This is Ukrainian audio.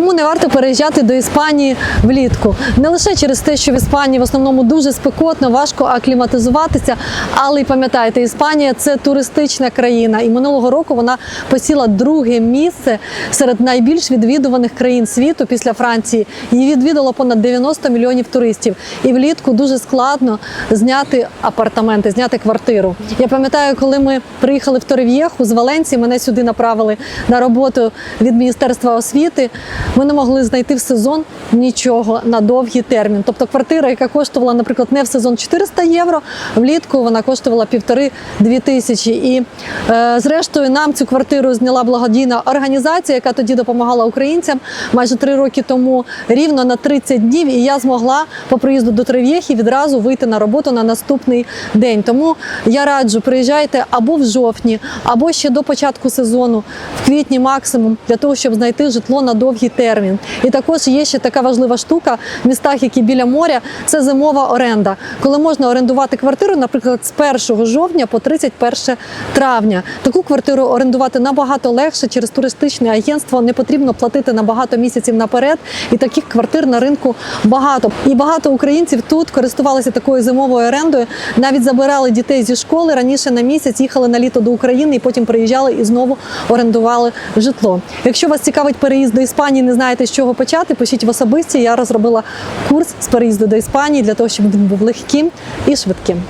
Чому не варто переїжджати до Іспанії влітку? Не лише через те, що в Іспанії в основному дуже спекотно, важко акліматизуватися, але й пам'ятайте, Іспанія це туристична країна, і минулого року вона посіла друге місце серед найбільш відвідуваних країн світу після Франції. Її відвідало понад 90 мільйонів туристів. І влітку дуже складно зняти апартаменти, зняти квартиру. Я пам'ятаю, коли ми приїхали в Торев'єху з Валенції, мене сюди направили на роботу від Міністерства освіти. Ми не могли знайти в сезон нічого на довгий термін. Тобто квартира, яка коштувала, наприклад, не в сезон 400 євро, влітку вона коштувала півтори-дві тисячі. І е, зрештою нам цю квартиру зняла благодійна організація, яка тоді допомагала українцям майже три роки тому, рівно на 30 днів. І я змогла по приїзду до Трев'єхи відразу вийти на роботу на наступний день. Тому я раджу, приїжджайте або в жовтні, або ще до початку сезону, в квітні максимум, для того, щоб знайти житло на довгий термін. І також є ще така важлива штука в містах, які біля моря, це зимова оренда, коли можна орендувати квартиру, наприклад, з 1 жовтня по 31 травня. Таку квартиру орендувати набагато легше через туристичне агентство. Не потрібно платити на багато місяців наперед. І таких квартир на ринку багато. І багато українців тут користувалися такою зимовою орендою. Навіть забирали дітей зі школи раніше на місяць, їхали на літо до України і потім приїжджали і знову орендували житло. Якщо вас цікавить переїзд до Іспанії, не знаєте з чого почати, пишіть в особисті. Я розробила курс з переїзду до Іспанії для того, щоб він був легким і швидким.